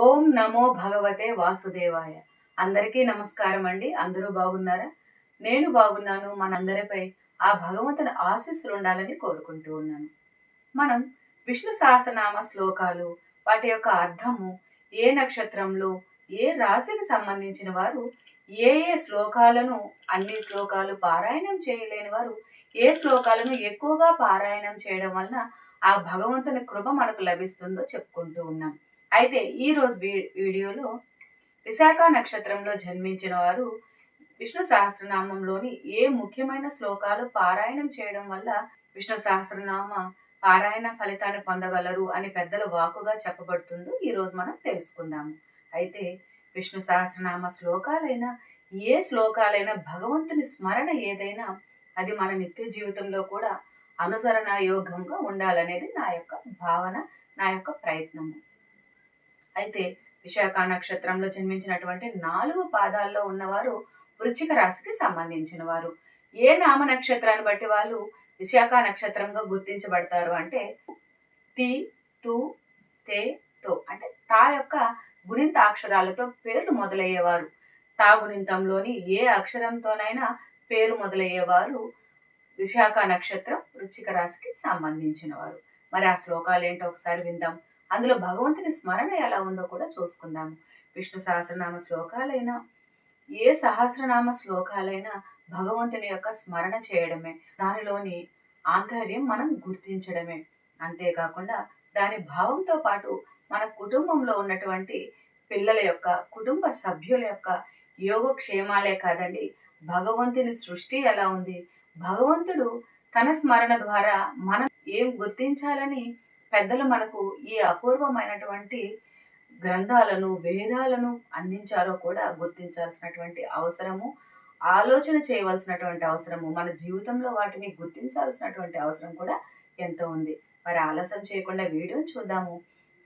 ఓం నమో భగవతే వాసుదేవాయ. అందరికీ నమస్కారం అండి. అందరూ బాగున్నారా? నేను బాగున్నాను. మనందరిపై ఆ భగవంతుని ఆశీస్సులు ఉండాలని కోరుకుంటూ ఉన్నాను. మనం విష్ణు సహస్రనామ శ్లోకాలు వాటి యొక్క అర్థము ఏ నక్షత్రంలో ఏ రాశికి సంబంధించిన వారు ఏ ఏ శ్లోకాలను అన్ని శ్లోకాలు పారాయణం చేయలేని వారు ఏ శ్లోకాలను ఎక్కువగా పారాయణం చేయడం వలన ఆ భగవంతుని కృప మనకు లభిస్తుందో చెప్పుకుంటూ ఉన్నాం. అయితే ఈ రోజు వీ- వీడియోలో విశాఖ నక్షత్రంలో జన్మించిన వారు విష్ణు సహస్రనామంలోని ఏ ముఖ్యమైన శ్లోకాలు పారాయణం చేయడం వల్ల విష్ణు సహస్రనామ పారాయణ ఫలితాన్ని పొందగలరు అని పెద్దల వాకుగా చెప్పబడుతుందో ఈరోజు మనం తెలుసుకుందాము అయితే విష్ణు సహస్రనామ శ్లోకాలైనా ఏ శ్లోకాలైనా భగవంతుని స్మరణ ఏదైనా అది మన నిత్య జీవితంలో కూడా అనుసరణ యోగంగా ఉండాలనేది నా యొక్క భావన నా యొక్క ప్రయత్నము. అయితే విశాఖ నక్షత్రంలో జన్మించినటువంటి నాలుగు పాదాల్లో ఉన్నవారు వృచ్చిక రాశికి సంబంధించిన వారు. ఏ నామ నక్షత్రాన్ని బట్టి వాళ్ళు విశాఖ నక్షత్రంగా గుర్తించబడతారు అంటే తి తు తే తో అంటే తా యొక్క గుణింత అక్షరాలతో పేర్లు మొదలయ్యేవారు. తా గుణింతంలోని ఏ అక్షరంతోనైనా పేరు మొదలయ్యేవారు విశాఖ నక్షత్రం వృచ్చిక రాశికి సంబంధించిన వారు మరి ఆ శ్లోకాలు ఏంటో ఒకసారి విందాం. అందులో భగవంతుని స్మరణ ఎలా ఉందో కూడా చూసుకుందాము. విష్ణు సహస్రనామ శ్లోకాలైనా ఏ సహస్రనామ శ్లోకాలైనా భగవంతుని యొక్క స్మరణ చేయడమే. దానిలోని ఆంతర్యం మనం గుర్తించడమే. అంతేకాకుండా దాని భావంతో పాటు మన కుటుంబంలో ఉన్నటువంటి పిల్లల యొక్క కుటుంబ సభ్యుల యొక్క యోగక్షేమాలే కాదండి భగవంతుని సృష్టి ఎలా ఉంది? భగవంతుడు తన స్మరణ ద్వారా మనం ఏం గుర్తించాలని పెద్దలు మనకు ఈ అపూర్వమైనటువంటి గ్రంథాలను వేదాలను అందించారో కూడా గుర్తించాల్సినటువంటి అవసరము ఆలోచన చేయవలసినటువంటి అవసరము మన జీవితంలో వాటిని గుర్తించాల్సినటువంటి అవసరం కూడా ఎంతో ఉంది. మరి ఆలస్యం చేయకుండా వీడియోని చూద్దాము.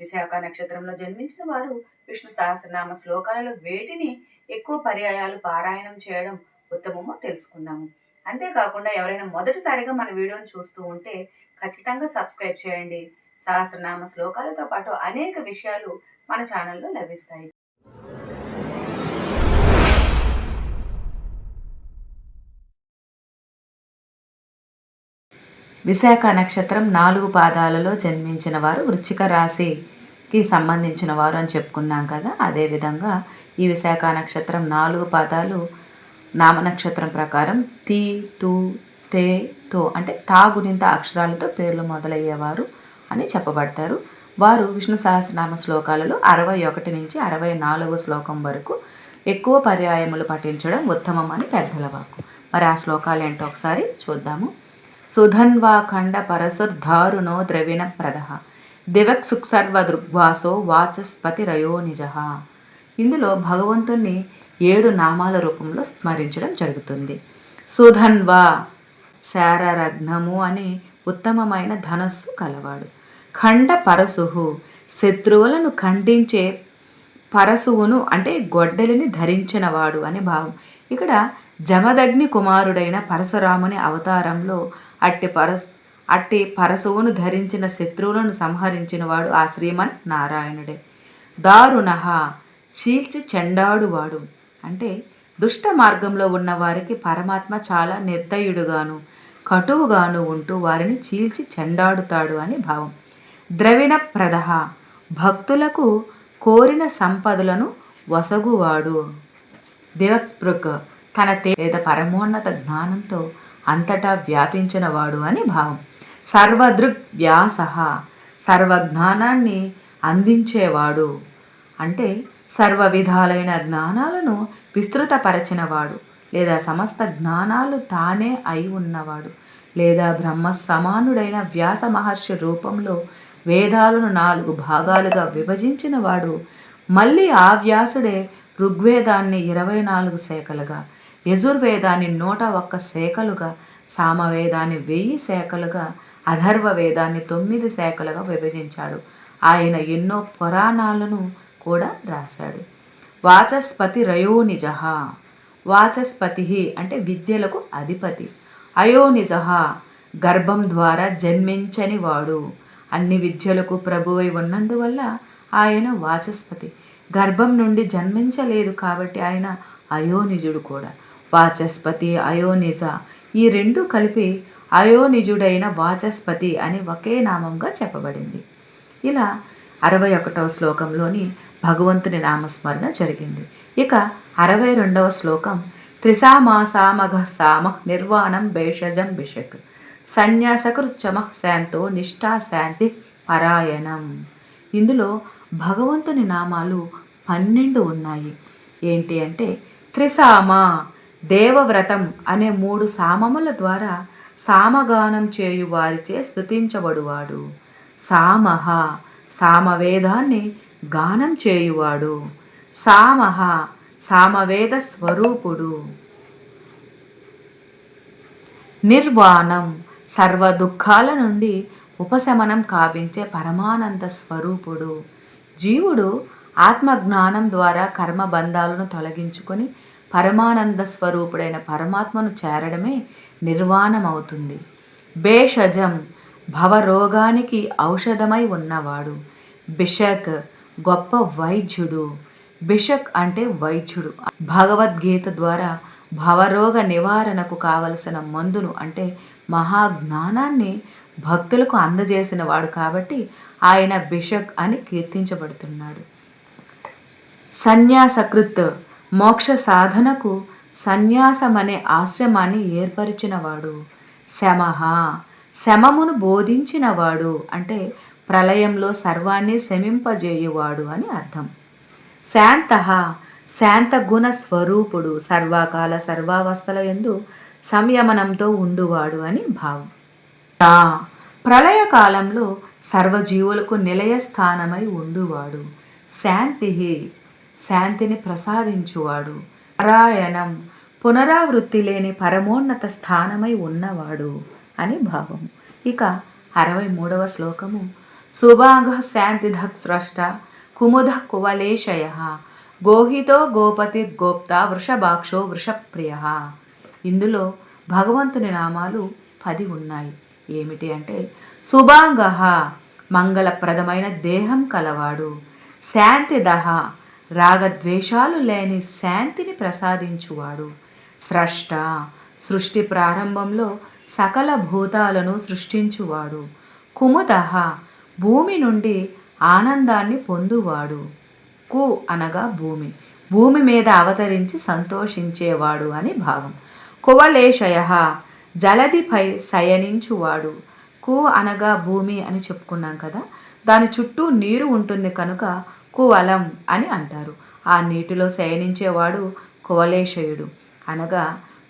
విశాఖ నక్షత్రంలో జన్మించిన వారు విష్ణు సహస్రనామ శ్లోకాలలో వేటిని ఎక్కువ పర్యాయాలు పారాయణం చేయడం ఉత్తమమో తెలుసుకుందాము. అంతేకాకుండా ఎవరైనా మొదటిసారిగా మన వీడియోని చూస్తూ ఉంటే ఖచ్చితంగా సబ్స్క్రైబ్ చేయండి. సహస్రనామ శ్లోకాలతో పాటు అనేక విషయాలు మన ఛానల్లో లభిస్తాయి. విశాఖ నక్షత్రం నాలుగు పాదాలలో జన్మించిన వారు వృచ్చిక రాశికి సంబంధించిన వారు అని చెప్పుకున్నాం కదా. అదేవిధంగా ఈ విశాఖ నక్షత్రం నాలుగు పాదాలు నామ నక్షత్రం ప్రకారం తీ తు తే తో అంటే తా గుణింత అక్షరాలతో పేర్లు మొదలయ్యేవారు. అని చెప్పబడతారు. వారు విష్ణు సహస్రనామ శ్లోకాలలో అరవై ఒకటి నుంచి అరవై నాలుగు శ్లోకం వరకు ఎక్కువ పర్యాయములు పఠించడం ఉత్తమం అని పెద్దల వాకు మరి ఆ శ్లోకాలు ఏంటో ఒకసారి చూద్దాము. సుధన్వాఖండ పరసుర్ధారుణో ద్రవిణ ప్రద దివక్ సుక్సర్వ దృగ్వాసో వాచస్పతి రయో నిజ. ఇందులో భగవంతుణ్ణి ఏడు నామాల రూపంలో స్మరించడం జరుగుతుంది. సుధన్వా శారరగ్నము అని ఉత్తమమైన ధనస్సు కలవాడు. ఖండ పరశుహు శత్రువులను ఖండించే పరశువును అంటే గొడ్డలిని ధరించినవాడు అనే భావం. ఇక్కడ జమదగ్ని కుమారుడైన పరశురాముని అవతారంలో అట్టి పరస్ అట్టి పరశువును ధరించిన శత్రువులను సంహరించినవాడు ఆ శ్రీమన్ నారాయణుడే. దారుణహ చీల్చి చెండాడువాడు. అంటే దుష్ట మార్గంలో ఉన్న వారికి పరమాత్మ చాలా నిర్దయుడుగాను కటువుగాను ఉంటూ వారిని చీల్చి చెండాడుతాడు అని భావం. ద్రవిణప్రద. భక్తులకు కోరిన సంపదలను వసగువాడు. దివక్స్పృక్ తన తేద పరమోన్నత జ్ఞానంతో అంతటా వ్యాపించినవాడు అని భావం. సర్వదృగ్ వ్యాస సర్వజ్ఞానాన్ని అందించేవాడు. అంటే సర్వ విధాలైన జ్ఞానాలను విస్తృతపరచినవాడు లేదా సమస్త జ్ఞానాలు తానే అయి ఉన్నవాడు లేదా బ్రహ్మ సమానుడైన వ్యాస మహర్షి రూపంలో వేదాలను నాలుగు భాగాలుగా విభజించిన వాడు మళ్ళీ ఆ వ్యాసుడే ఋగ్వేదాన్ని ఇరవై నాలుగు శాఖలుగా యజుర్వేదాన్ని నూట ఒక్క శాఖలుగా సామవేదాన్ని వెయ్యి శాఖలుగా అధర్వ వేదాన్ని తొమ్మిది శాఖలుగా విభజించాడు. ఆయన ఎన్నో పురాణాలను కూడా రాశాడు. వాచస్పతి రయోనిజ. వాచస్పతి అంటే విద్యలకు అధిపతి. అయోనిజ గర్భం ద్వారా జన్మించని వాడు అన్ని విద్యలకు ప్రభువై ఉన్నందువల్ల ఆయన వాచస్పతి. గర్భం నుండి జన్మించలేదు కాబట్టి ఆయన అయోనిజుడు కూడా. వాచస్పతి అయోనిజ ఈ రెండు కలిపి అయోనిజుడైన వాచస్పతి అని ఒకే నామంగా చెప్పబడింది. ఇలా అరవై ఒకటవ శ్లోకంలోని భగవంతుని నామస్మరణ జరిగింది. ఇక అరవై రెండవ శ్లోకం త్రిసామాసామఘ సామ నిర్వాణం భేషజం బిషక్ సన్యాసకృచ్చమ శాంతో నిష్ఠా శాంతి పరాయణం. ఇందులో భగవంతుని నామాలు పన్నెండు ఉన్నాయి. ఏంటి అంటే త్రిసామ దేవవ్రతం అనే మూడు సామముల ద్వారా సామగానం చేయు వారిచే స్తుతించబడువాడు. సామహ సామవేదాన్ని గానం చేయువాడు. సామహ సామవేద స్వరూపుడు. నిర్వాణం సర్వ దుఃఖాల నుండి ఉపశమనం కావించే పరమానంద స్వరూపుడు. జీవుడు ఆత్మజ్ఞానం ద్వారా కర్మబంధాలను తొలగించుకొని పరమానంద స్వరూపుడైన పరమాత్మను చేరడమే నిర్వాణమవుతుంది. భేషజం భవరోగానికి ఔషధమై ఉన్నవాడు. బిషక్ గొప్ప వైద్యుడు. బిషక్ అంటే వైద్యుడు. భగవద్గీత ద్వారా భవరోగ నివారణకు కావలసిన మందును అంటే మహాజ్ఞానాన్ని భక్తులకు అందజేసిన వాడు కాబట్టి ఆయన బిషక్ అని కీర్తించబడుతున్నాడు. సన్యాసకృత్ మోక్ష సాధనకు సన్యాసం అనే ఆశ్రమాన్ని ఏర్పరిచినవాడు శమహ శమమును బోధించినవాడు అంటే ప్రళయంలో సర్వాన్ని శమింపజేయువాడు అని అర్థం. శాంత శాంతగుణ స్వరూపుడు సర్వకాల సర్వావస్థల ఎందు సంయమనంతో ఉండువాడు అని భావం. ప్రళయకాలంలో సర్వజీవులకు నిలయ స్థానమై ఉండువాడు. శాంతి శాంతిని ప్రసాదించువాడు. పరాయణం పునరావృత్తి లేని పరమోన్నత స్థానమై ఉన్నవాడు అని భావం. ఇక అరవై మూడవ శ్లోకము. సుభాగ శాంతిధ స్రష్ట కుముద కువలేశయ గోహితో గోపతి గోప్త వృషభాక్షో వృషప్రియ. ఇందులో భగవంతుని నామాలు పది ఉన్నాయి. ఏమిటి అంటే శుభాంగ మంగళప్రదమైన దేహం కలవాడు. శాంతిదహ రాగద్వేషాలు లేని శాంతిని ప్రసాదించువాడు. స్రష్ట సృష్టి ప్రారంభంలో సకల భూతాలను సృష్టించువాడు. కుముదహ భూమి నుండి ఆనందాన్ని పొందువాడు. కు అనగా భూమి. భూమి మీద అవతరించి సంతోషించేవాడు అని భావం. కువలేశయ జలదిపై శయనించువాడు. కు అనగా భూమి అని చెప్పుకున్నాం కదా. దాని చుట్టూ నీరు ఉంటుంది కనుక కువలం అని అంటారు. ఆ నీటిలో శయనించేవాడు కువలేశయుడు. అనగా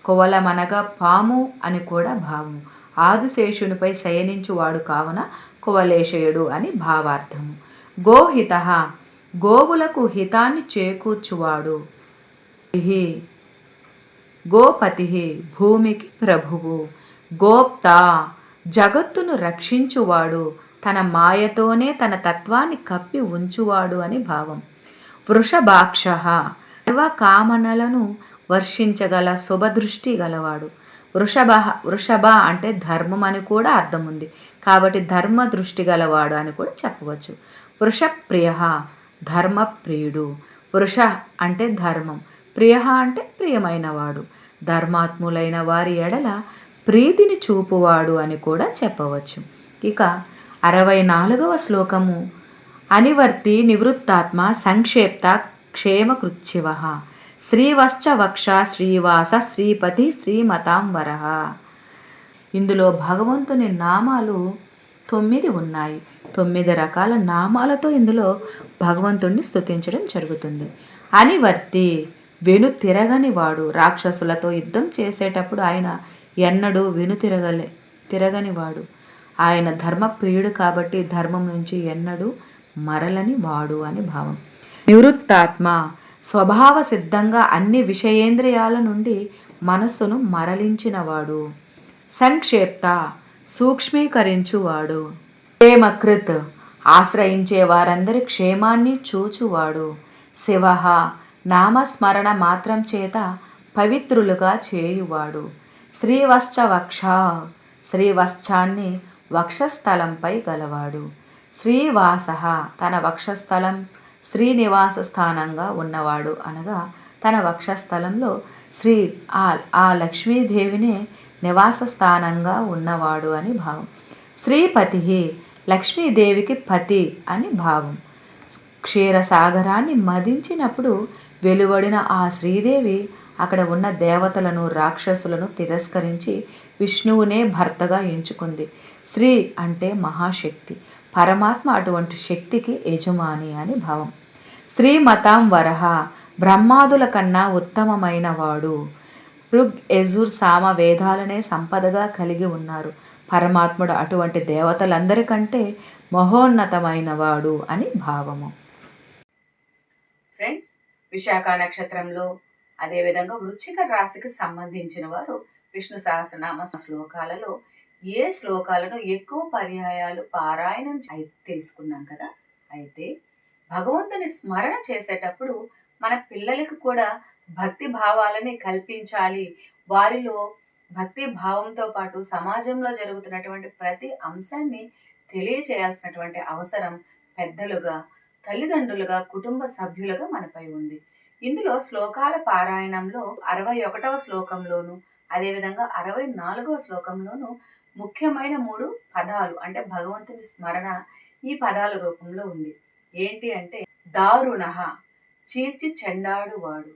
కువలమనగా పాము అని కూడా భావము. ఆదిశేషునిపై శయనించువాడు కావున కువలేశయుడు అని భావార్థము. గోహిత గోవులకు హితాన్ని చేకూర్చువాడు. గోపతి భూమికి ప్రభువు. గోప్త జగత్తును రక్షించువాడు. తన మాయతోనే తన తత్వాన్ని కప్పి ఉంచువాడు అని భావం. వృషభాక్ష సర్వకామనలను వర్షించగల శుభదృష్టి గలవాడు. వృషభ వృషభ అంటే ధర్మం అని కూడా అర్థం ఉంది కాబట్టి ధర్మ దృష్టి గలవాడు అని కూడా చెప్పవచ్చు. వృషప్రియ ధర్మప్రియుడు. వృష అంటే ధర్మం ప్రియ అంటే ప్రియమైనవాడు. ధర్మాత్ములైన వారి ఎడల ప్రీతిని చూపువాడు అని కూడా చెప్పవచ్చు. ఇక అరవై నాలుగవ శ్లోకము అనివర్తి నివృత్తాత్మ సంక్షేప్త క్షేమకృత్సివ. శ్రీవశ్చ వక్ష శ్రీవాస శ్రీపతి శ్రీమతాంబర ఇందులో భగవంతుని నామాలు తొమ్మిది ఉన్నాయి. తొమ్మిది రకాల నామాలతో ఇందులో భగవంతుణ్ణి స్థుతించడం జరుగుతుంది. అనివర్తి వెను తిరగని వాడు రాక్షసులతో యుద్ధం చేసేటప్పుడు ఆయన ఎన్నడూ వెను తిరగలే తిరగని వాడు. ఆయన ధర్మప్రియుడు కాబట్టి ధర్మం నుంచి ఎన్నడూ మరలని వాడు అని భావం. నివృత్తాత్మ స్వభావ సిద్ధంగా అన్ని విషయేంద్రియాల నుండి మనస్సును మరలించినవాడు. సంక్షేప్త సూక్ష్మీకరించువాడు. క్షేమకృత్. ఆశ్రయించే వారందరి క్షేమాన్ని చూచువాడు. శివ నామస్మరణ మాత్రం చేత పవిత్రులుగా చేయువాడు. శ్రీవత్సవక్ష శ్రీవత్సాన్ని శ్రీవశ్చాన్ని వక్షస్థలంపై గలవాడు. శ్రీవాస తన వక్షస్థలం శ్రీనివాస స్థానంగా ఉన్నవాడు అనగా తన వక్షస్థలంలో శ్రీ ఆ ఆ లక్ష్మీదేవినే నివాస స్థానంగా ఉన్నవాడు అని భావం. శ్రీపతి లక్ష్మీదేవికి పతి అని భావం. క్షీరసాగరాన్ని మదించినప్పుడు వెలువడిన ఆ శ్రీదేవి అక్కడ ఉన్న దేవతలను రాక్షసులను తిరస్కరించి విష్ణువునే భర్తగా ఎంచుకుంది. శ్రీ అంటే మహాశక్తి. పరమాత్మ అటువంటి శక్తికి యజమాని అని భావం. శ్రీమతాం వరహ బ్రహ్మాదుల కన్నా ఉత్తమమైన వాడు ఋగ్ యజుర్ సామ వేదాలనే సంపదగా కలిగి ఉన్నారు. పరమాత్ముడు అటువంటి దేవతలందరికంటే మహోన్నతమైన వాడు అని భావము. ఫ్రెండ్స్ విశాఖ నక్షత్రంలో అదేవిధంగా వృచ్చిక రాశికి సంబంధించిన వారు విష్ణు సహస్రనామ శ్లోకాలలో ఏ శ్లోకాలను ఎక్కువ పర్యాయాలు పారాయణం తెలుసుకున్నాం కదా. అయితే భగవంతుని స్మరణ చేసేటప్పుడు మన పిల్లలకు కూడా భక్తి భావాలని కల్పించాలి. వారిలో భక్తి భావంతో పాటు సమాజంలో జరుగుతున్నటువంటి ప్రతి అంశాన్ని తెలియచేయాల్సినటువంటి అవసరం పెద్దలుగా తల్లిదండ్రులుగా కుటుంబ సభ్యులుగా మనపై ఉంది. ఇందులో శ్లోకాల పారాయణంలో అరవై ఒకటవ శ్లోకంలోను అదేవిధంగా అరవై నాలుగవ శ్లోకంలోను ముఖ్యమైన మూడు పదాలు అంటే భగవంతుని స్మరణ ఈ పదాల రూపంలో ఉంది. ఏంటి అంటే దారుణ చీల్చి చెండాడు వాడు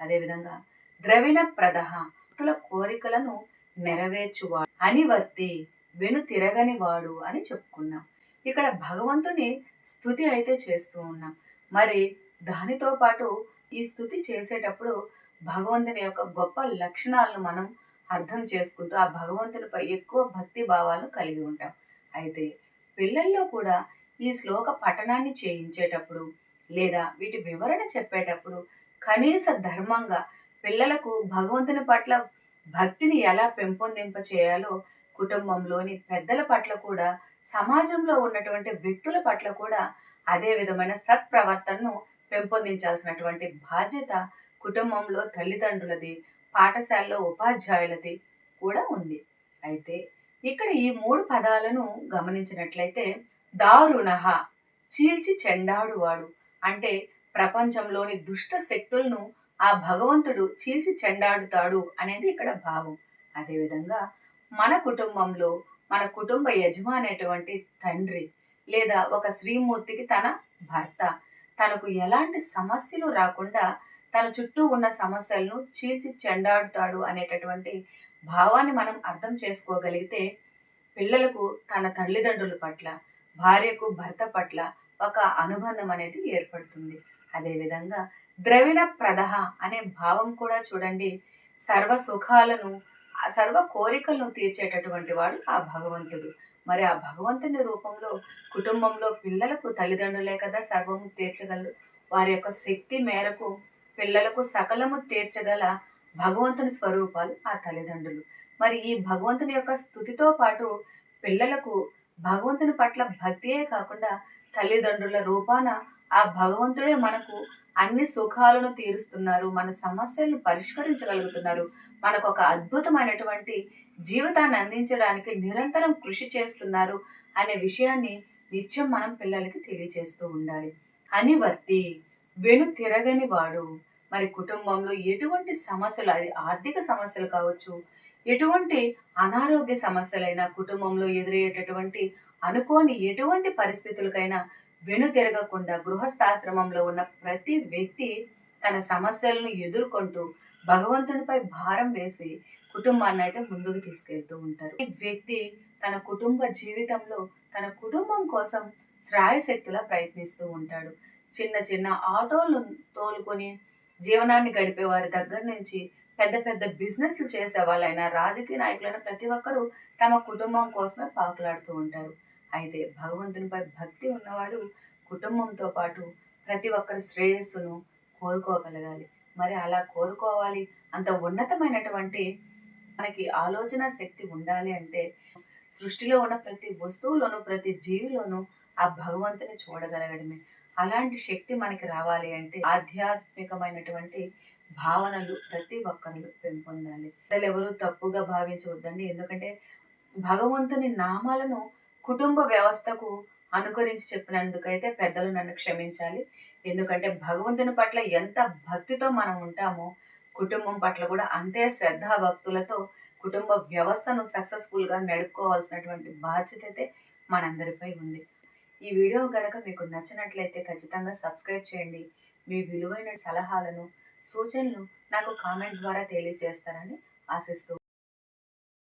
అదేవిధంగా ద్రవిణ ప్రదహ భక్తుల కోరికలను నెరవేర్చువాడు. అనివర్తి వెను తిరగని వాడు అని చెప్పుకున్నాం. ఇక్కడ భగవంతుని స్థుతి అయితే చేస్తూ ఉన్నాం. మరి దానితో పాటు ఈ స్థుతి చేసేటప్పుడు భగవంతుని యొక్క గొప్ప లక్షణాలను మనం అర్థం చేసుకుంటూ ఆ భగవంతునిపై ఎక్కువ భక్తి భావాలను కలిగి ఉంటాం. అయితే పిల్లల్లో కూడా ఈ శ్లోక పఠనాన్ని చేయించేటప్పుడు లేదా వీటి వివరణ చెప్పేటప్పుడు కనీస ధర్మంగా పిల్లలకు భగవంతుని పట్ల భక్తిని ఎలా పెంపొందింప చేయాలో కుటుంబంలోని పెద్దల పట్ల కూడా సమాజంలో ఉన్నటువంటి వ్యక్తుల పట్ల కూడా అదే విధమైన సత్ప్రవర్తనను పెంపొందించాల్సినటువంటి బాధ్యత కుటుంబంలో తల్లిదండ్రులది పాఠశాలలో ఉపాధ్యాయులది కూడా ఉంది. అయితే ఇక్కడ ఈ మూడు పదాలను గమనించినట్లయితే దారుణ చీల్చి చెండాడువాడు అంటే ప్రపంచంలోని దుష్ట శక్తులను ఆ భగవంతుడు చీల్చి చెండాడుతాడు అనేది ఇక్కడ భావం. అదేవిధంగా మన కుటుంబంలో మన కుటుంబ యజమానేటువంటి తండ్రి లేదా ఒక శ్రీమూర్తికి తన భర్త తనకు ఎలాంటి సమస్యలు రాకుండా తన చుట్టూ ఉన్న సమస్యలను చీల్చి చెండాడుతాడు అనేటటువంటి భావాన్ని మనం అర్థం చేసుకోగలిగితే పిల్లలకు తన తల్లిదండ్రుల పట్ల భార్యకు భర్త పట్ల ఒక అనుబంధం అనేది ఏర్పడుతుంది. అదేవిధంగా ద్రవిడ ప్రదహ అనే భావం కూడా చూడండి సర్వ సుఖాలను సర్వ కోరికలను తీర్చేటటువంటి వాడు ఆ భగవంతుడు. మరి ఆ భగవంతుని రూపంలో కుటుంబంలో పిల్లలకు తల్లిదండ్రులే కదా సర్వము తీర్చగలరు. వారి యొక్క శక్తి మేరకు పిల్లలకు సకలము తీర్చగల భగవంతుని స్వరూపాలు ఆ తల్లిదండ్రులు. మరి ఈ భగవంతుని యొక్క స్థుతితో పాటు పిల్లలకు భగవంతుని పట్ల భక్తియే కాకుండా తల్లిదండ్రుల రూపాన ఆ భగవంతుడే మనకు అన్ని సుఖాలను తీరుస్తున్నారు మన సమస్యలను పరిష్కరించగలుగుతున్నారు. మనకు ఒక అద్భుతమైనటువంటి జీవితాన్ని అందించడానికి నిరంతరం కృషి చేస్తున్నారు అనే విషయాన్ని నిత్యం మనం పిల్లలకి తెలియజేస్తూ ఉండాలి. అనివర్తి వెను తిరగని వాడు. మరి కుటుంబంలో ఎటువంటి సమస్యలు అది ఆర్థిక సమస్యలు కావచ్చు ఎటువంటి అనారోగ్య సమస్యలైనా కుటుంబంలో ఎదురయ్యేటటువంటి అనుకోని ఎటువంటి పరిస్థితులకైనా వెను తిరగకుండా గృహస్థాశ్రమంలో ఉన్న ప్రతి వ్యక్తి తన సమస్యలను ఎదుర్కొంటూ భగవంతునిపై భారం వేసి కుటుంబాన్ని అయితే ముందుకు తీసుకెళ్తూ ఉంటారు. ఈ వ్యక్తి తన కుటుంబ జీవితంలో తన కుటుంబం కోసం శ్రాయశక్తులా ప్రయత్నిస్తూ ఉంటాడు. చిన్న చిన్న ఆటోలు తోలుకొని జీవనాన్ని గడిపే వారి దగ్గర నుంచి పెద్ద పెద్ద బిజినెస్లు చేసే వాళ్ళైనా రాజకీయ నాయకులైన ప్రతి ఒక్కరూ తమ కుటుంబం కోసమే పాకులాడుతూ ఉంటారు. అయితే భగవంతునిపై భక్తి ఉన్నవాడు కుటుంబంతో పాటు ప్రతి ఒక్కరి శ్రేయస్సును కోరుకోగలగాలి. మరి అలా కోరుకోవాలి అంత ఉన్నతమైనటువంటి మనకి ఆలోచన శక్తి ఉండాలి అంటే సృష్టిలో ఉన్న ప్రతి వస్తువులోను ప్రతి జీవిలోనూ ఆ భగవంతుని చూడగలగడమే. అలాంటి శక్తి మనకి రావాలి అంటే ఆధ్యాత్మికమైనటువంటి భావనలు ప్రతి ఒక్కరిలో పెంపొందాలి. అసలు ఎవరు తప్పుగా భావించవద్దండి. ఎందుకంటే భగవంతుని నామాలను కుటుంబ వ్యవస్థకు అనుకరించి చెప్పినందుకైతే పెద్దలు నన్ను క్షమించాలి. ఎందుకంటే భగవంతుని పట్ల ఎంత భక్తితో మనం ఉంటామో కుటుంబం పట్ల కూడా అంతే శ్రద్ధా భక్తులతో కుటుంబ వ్యవస్థను సక్సెస్ఫుల్గా నడుపుకోవాల్సినటువంటి బాధ్యత అయితే మనందరిపై ఉంది. ఈ వీడియో కనుక మీకు నచ్చినట్లయితే ఖచ్చితంగా సబ్స్క్రైబ్ చేయండి. మీ విలువైన సలహాలను సూచనలు నాకు కామెంట్ ద్వారా తెలియజేస్తారని ఆశిస్తూ